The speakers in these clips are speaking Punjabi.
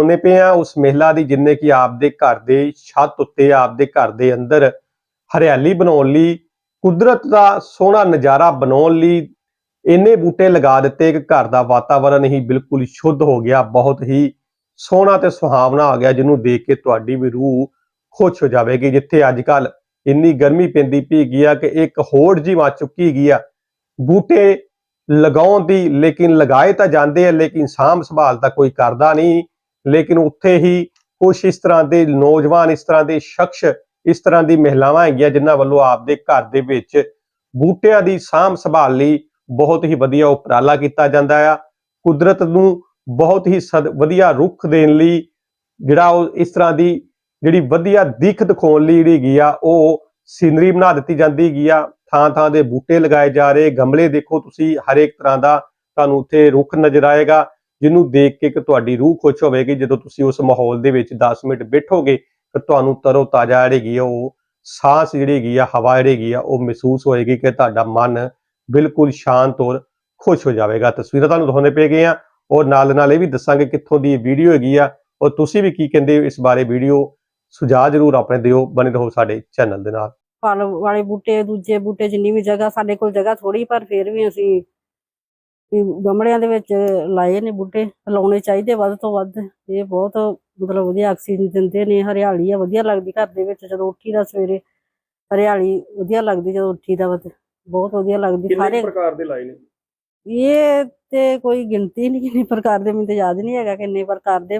ਸੁਣਨੇ ਪਏ ਆ ਉਸ ਮਹਿਲਾ ਦੀ ਜਿੰਨੇ ਕਿ ਆਪਦੇ ਘਰ ਦੇ ਛੱਤ ਉੱਤੇ ਆਪਦੇ ਘਰ ਦੇ ਅੰਦਰ ਹਰਿਆਲੀ ਬਣਾਉਣ ਲਈ, ਕੁਦਰਤ ਦਾ ਸੋਹਣਾ ਨਜ਼ਾਰਾ ਬਣਾਉਣ ਲਈ ਇੰਨੇ ਬੂਟੇ ਲਗਾ ਦਿੱਤੇ ਕਿ ਘਰ ਦਾ ਵਾਤਾਵਰਣ ਹੀ ਬਿਲਕੁਲ ਸ਼ੁੱਧ ਹੋ ਗਿਆ, ਬਹੁਤ ਹੀ ਸੋਹਣਾ ਤੇ ਸੁਹਾਵਣਾ ਆ ਗਿਆ, ਜਿਹਨੂੰ ਦੇਖ ਕੇ ਤੁਹਾਡੀ ਵੀ ਰੂਹ ਖੁਸ਼ ਹੋ ਜਾਵੇਗੀ, ਜਿੱਥੇ ਅੱਜ ਕੱਲ ਇੰਨੀ ਗਰਮੀ ਪੈਂਦੀ ਪਈ ਗਈ ਆ ਕਿ ਇੱਕ ਹੋੜ ਜੀ ਮਾ ਚੁੱਕੀ ਗਈ ਆ। ਬੂਟੇ ਲਗਾਉਣ ਦੀ, ਲੇਕਿਨ ਲਗਾਏ ਤਾਂ ਜਾਂਦੇ ਆ, ਲੇਕਿਨ ਸਾਂਭ ਸੰਭਾਲ ਤਾਂ ਕੋਈ ਕਰਦਾ ਨਹੀਂ। ਲੇਕਿਨ ਉੱਥੇ ਹੀ ਕੁਝ ਇਸ ਤਰ੍ਹਾਂ ਦੇ ਨੌਜਵਾਨ, ਇਸ ਤਰ੍ਹਾਂ ਦੇ ਸ਼ਖਸ, ਇਸ ਤਰ੍ਹਾਂ ਦੀ ਮਹਿਲਾਵਾਂ ਹੈਗੀਆਂ, ਜਿਨ੍ਹਾਂ ਵੱਲੋਂ ਆਪਦੇ ਘਰ ਦੇ ਵਿੱਚ ਬੂਟਿਆਂ ਦੀ ਸਾਂਭ ਸੰਭਾਲ ਲਈ ਬਹੁਤ ਹੀ ਵਧੀਆ ਉਪਰਾਲਾ ਕੀਤਾ ਜਾਂਦਾ ਆ। ਕੁਦਰਤ ਨੂੰ ਬਹੁਤ ਹੀ ਸਦ, ਵਧੀਆ ਰੁੱਖ ਦੇਣ ਲਈ ਜਿਹੜਾ ਉਹ ਇਸ ਤਰ੍ਹਾਂ ਦੀ ਜਿਹੜੀ ਵਧੀਆ ਦਿੱਖ ਦਿਖਾਉਣ ਲਈ ਜਿਹੜੀ ਹੈਗੀ ਆ, ਉਹ ਸੀਨਰੀ ਬਣਾ ਦਿੱਤੀ ਜਾਂਦੀ ਹੈਗੀ ਆ। ਥਾਂ ਥਾਂ ਦੇ ਬੂਟੇ ਲਗਾਏ ਜਾ ਰਹੇ। ਗਮਲੇ ਦੇਖੋ ਤੁਸੀਂ, ਹਰੇਕ ਤਰ੍ਹਾਂ ਦਾ ਤੁਹਾਨੂੰ ਉੱਥੇ ਰੁੱਖ ਨਜ਼ਰ ਆਏਗਾ। ਜਿਹਨੂੰ ਦੇਖ ਕੇ ਕਿ ਤੁਹਾਡੀ ਰੂਹ ਖੁਸ਼ ਹੋਵੇਗੀ, ਜਦੋਂ ਤੁਸੀਂ ਉਸ ਮਾਹੌਲ ਦੇ ਵਿੱਚ 10 ਮਿੰਟ ਬੈਠੋਗੇ ਤਾਂ ਤੁਹਾਨੂੰ ਤਰੋ ਤਾਜ਼ਾ ਜਿਹੜੀ ਉਹ ਸਾਹ ਜਿਹੜੀ ਆ, ਹਵਾ ਜਿਹੜੀ ਆ, ਉਹ ਮਹਿਸੂਸ ਹੋਏਗੀ ਕਿ ਤੁਹਾਡਾ ਮਨ ਬਿਲਕੁਲ ਸ਼ਾਂਤ ਔਰ ਖੁਸ਼ ਹੋ ਜਾਵੇਗਾ। ਤਸਵੀਰਾਂ ਤੁਹਾਨੂੰ ਦਿਖਾਉਣੇ ਪੈ ਗਏ ਆ ਔਰ ਨਾਲ ਨਾਲ ਇਹ ਵੀ ਦੱਸਾਂਗੇ ਕਿੱਥੋਂ ਦੀ ਇਹ ਵੀਡੀਓ ਹੈਗੀ ਆ ਔਰ ਤੁਸੀਂ ਵੀ ਕੀ ਕਹਿੰਦੇ ਹੋ ਇਸ ਬਾਰੇ ਵੀਡੀਓ ਸੁਝਾਅ ਜ਼ਰੂਰ ਆਪਣੇ ਦਿਓ, ਬਣੇ ਰਹੋ ਸਾਡੇ ਚੈਨਲ ਦੇ ਨਾਲ। ਫਲ ਵਾਲੇ ਬੂਟੇ, ਦੂਜੇ ਬੂਟੇ ਜਿੰਨੀ ਵੀ ਜਗ੍ਹਾ ਸਾਡੇ ਕੋਲ ਜਗ੍ਹਾ ਥੋੜੀ ਪਰ ਫਿਰ ਵੀ ਅਸੀਂ ਗਮਲਿਆਂ ਦੇ ਵਿੱਚ ਲਾਏ ਨੇ ਬੂਟੇ ਲਾਉਣੇ ਚਾਹੀਦੇ ਵੱਧ ਤੋਂ ਵੱਧ। ਇਹ ਬਹੁਤ ਮਤਲਬ ਵਧੀਆ ਆਕਸੀਜਨ ਦਿੰਦੇ ਨੇ ਹਰਿਆਲੀ ਆ ਵਧੀਆ ਲੱਗਦੀ ਘਰ ਦੇ ਵਿੱਚ ਜਦੋਂ ਉੱਠੀਦਾ ਸਵੇਰੇ। ਹਰਿਆਲੀ ਵਧੀਆ ਲੱਗਦੀ ਜਦੋਂ ਉੱਠੀਦਾ ਵਾ ਤੇ ਬਹੁਤ ਵਧੀਆ ਲੱਗਦੀ। ਸਾਰੇ ਪ੍ਰਕਾਰ ਦੇ ਲਾਏ ਨੇ? ਇਹ ਤੇ ਕੋਈ ਗਿਣਤੀ ਨਹੀਂ ਕਿੰਨੇ ਪ੍ਰਕਾਰ ਦੇ ਮੈਨੂੰ ਤੇ ਯਾਦ ਨਹੀਂ ਹੈਗਾ ਕਿੰਨੇ ਪ੍ਰਕਾਰ ਦੇ।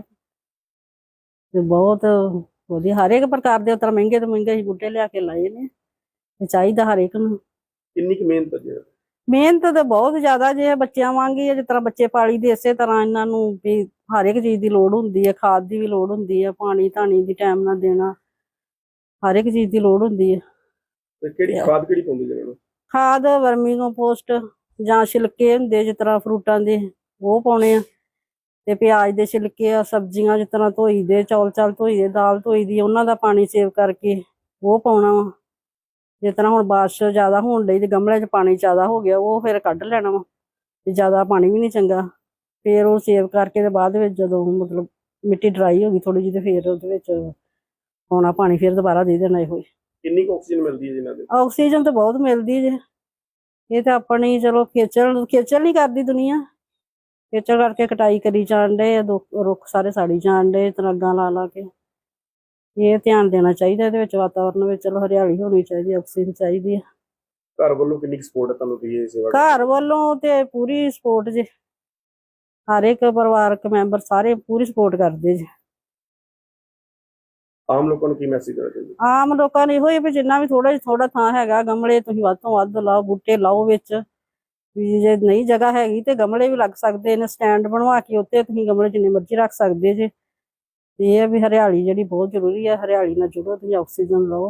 ਤੇ ਬਹੁਤ ਵਧੀਆ ਹਰ ਇੱਕ ਪ੍ਰਕਾਰ ਦੇ ਉਤਰ ਮਹਿੰਗੇ ਤੋਂ ਮਹਿੰਗੇ ਹੀ ਬੂਟੇ ਲਿਆ ਕੇ ਲਾਏ ਨੇ। ਤੇ ਚਾਹੀਦਾ ਹਰ ਇੱਕ ਨੂੰ। ਕਿੰਨੀ ਕੁ ਮਿਹਨਤ ਹੈ ਮਿਹਨਤ ਤੇ ਬਹੁਤ ਜ਼ਿਆਦਾ ਜੇ ਬੱਚਿਆਂ ਵਾਂਗੀ ਹੈ ਜਿਸ ਤਰ੍ਹਾਂ ਬੱਚੇ ਪਾਲੀ ਦੇ ਇਸੇ ਤਰ੍ਹਾਂ ਇਹਨਾਂ ਨੂੰ ਵੀ ਹਰ ਇੱਕ ਚੀਜ਼ ਦੀ ਲੋੜ ਹੁੰਦੀ ਹੈ ਖਾਦ ਦੀ ਵੀ ਲੋੜ ਹੁੰਦੀ ਹੈ ਪਾਣੀ ਧਾਣੀ ਦੀ ਟਾਈਮ ਨਾਲ ਦੇਣਾ ਹਰ ਇੱਕ ਚੀਜ਼ ਦੀ ਲੋੜ ਹੁੰਦੀ ਹੈ ਤੇ ਕਿਹੜੀ Yeah. ਖਾਦ ਕਿਹੜੀ ਪਾਉਂਦੇ ਜੀ ਇਹਨਾਂ ਨੂੰ ਖਾਦ ਵਰਮੀ ਕੰਪੋਸਟ ਜਾਂ ਛਿਲਕੇ ਹੁੰਦੇ ਜਿਸ ਤਰ੍ਹਾਂ ਫਰੂਟਾਂ ਦੇ ਉਹ ਪਾਉਣੇ ਆ। ਤੇ ਪਿਆਜ਼ ਦੇ ਛਿਲਕੇ ਆ ਸਬਜ਼ੀਆਂ ਜਿਸ ਤਰ੍ਹਾਂ ਧੋਈ ਦੇ ਚੌਲ ਚਾਲ ਧੋਈ ਦੇ ਦਾਲ ਧੋਈ ਦੀ ਉਹਨਾਂ ਦਾ ਪਾਣੀ ਸੇਵ ਕਰਕੇ ਉਹ ਪਾਉਣਾ ਵਾ। ਜਿਸ ਤਰ੍ਹਾਂ ਹੁਣ ਬਾਰਿਸ਼ ਜ਼ਿਆਦਾ ਹੋਣ ਲਈ ਤੇ ਗਮਲਿਆਂ 'ਚ ਪਾਣੀ ਜ਼ਿਆਦਾ ਹੋ ਗਿਆ ਉਹ ਫਿਰ ਕੱਢ ਲੈਣਾ ਵਾ ਤੇ ਜ਼ਿਆਦਾ ਪਾਣੀ ਵੀ ਨਹੀਂ ਚੰਗਾ। ਫਿਰ ਉਹ ਸੇਵ ਕਰਕੇ ਤੇ ਬਾਅਦ ਵਿੱਚ ਜਦੋਂ ਮਤਲਬ ਮਿੱਟੀ ਡਰਾਈ ਹੋ ਗਈ ਥੋੜੀ ਜਿਹੀ ਤੇ ਫਿਰ ਉਹਦੇ ਵਿੱਚ ਪਾਉਣਾ ਪਾਣੀ ਫਿਰ ਦੁਬਾਰਾ ਦੇ ਦੇਣਾ ਇਹੋ ਹੀ। ਕਿੰਨੀ ਕੁ ਆਕਸੀਜਨ ਮਿਲਦੀ ਹੈ ਜੀ ਇਹਨਾਂ ਦੇ? ਆਕਸੀਜਨ ਤਾਂ ਬਹੁਤ ਮਿਲਦੀ ਜੇ। ਇਹ ਤਾਂ ਆਪਣੀ ਚਲੋ ਖੇਚਲ ਖੇਚਲ ਨਹੀਂ ਕਰਦੀ ਦੁਨੀਆ। ਖੇਚਲ ਕਰਕੇ ਕਟਾਈ ਕਰੀ ਜਾਣ ਡੇ ਰੁੱਖ ਸਾਰੇ ਸਾੜੀ ਜਾਣ ਡੇ ਤਰਾਗਾਂ ਲਾ ਲਾ ਕੇ। ਇਹ ਧਿਆਨ ਦੇਣਾ ਚਾਹੀਦਾ ਇਹਦੇ ਵਿੱਚ ਵਾਤਾਵਰਨ ਵਿੱਚ ਚਲੋ ਹਰਿਆਲੀ ਹੋਣੀ ਚਾਹੀਦੀ ਆਕਸੀਜਨ ਚਾਹੀਦੀ ਹੈ ਘਰ ਵੱਲੋਂ ਕਿੰਨੀ ਸਪੋਰਟ ਹੈ ਤੁਹਾਨੂੰ ਦੀ ਇਹ ਸੇਵਾ ਘਰ ਵੱਲੋਂ ਤੇ ਪੂਰੀ ਸਪੋਰਟ ਜੇ। ਹਰ ਇੱਕ ਪਰਿਵਾਰਕ ਮੈਂਬਰ ਸਾਰੇ ਪੂਰੀ ਸਪੋਰਟ ਕਰਦੇ ਜੇ। ਆਮ ਲੋਕਾਂ ਨੂੰ ਕੀ ਮੈਸੇਜ ਦੇਣਾ ਚਾਹੁੰਦੇ? ਆਮ ਲੋਕਾਂ ਨੂੰ ਇਹੋ ਹੀ ਵੀ ਜਿੰਨਾ ਵੀ ਥੋੜਾ ਥੋੜਾ ਥਾਂ ਹੈਗਾ ਗਮਲੇ ਤੁਸੀਂ ਵੱਧ ਤੋਂ ਵੱਧ ਲਾਓ ਬੂਟੇ ਲਾਓ ਵਿੱਚ। ਵੀ ਜੇ ਨਹੀਂ ਜਗ੍ਹਾ ਹੈਗੀ ਤੇ ਗਮਲੇ ਵੀ ਲੱਗ ਸਕਦੇ ਨੇ ਸਟੈਂਡ ਬਣਵਾ ਕੇ ਉੱਤੇ ਤੁਸੀਂ ਗਮਲੇ ਜਿੰਨੇ ਮਰਜ਼ੀ ਰੱਖ ਸਕਦੇ ਜੇ। ਤੇ ਇਹ ਆ ਵੀ ਹਰਿਆਲੀ ਜਿਹੜੀ ਬਹੁਤ ਜ਼ਰੂਰੀ ਹੈ ਹਰਿਆਲੀ ਨਾਲ ਜੁੜੋ ਤੁਸੀਂ ਆਕਸੀਜਨ ਲਓ।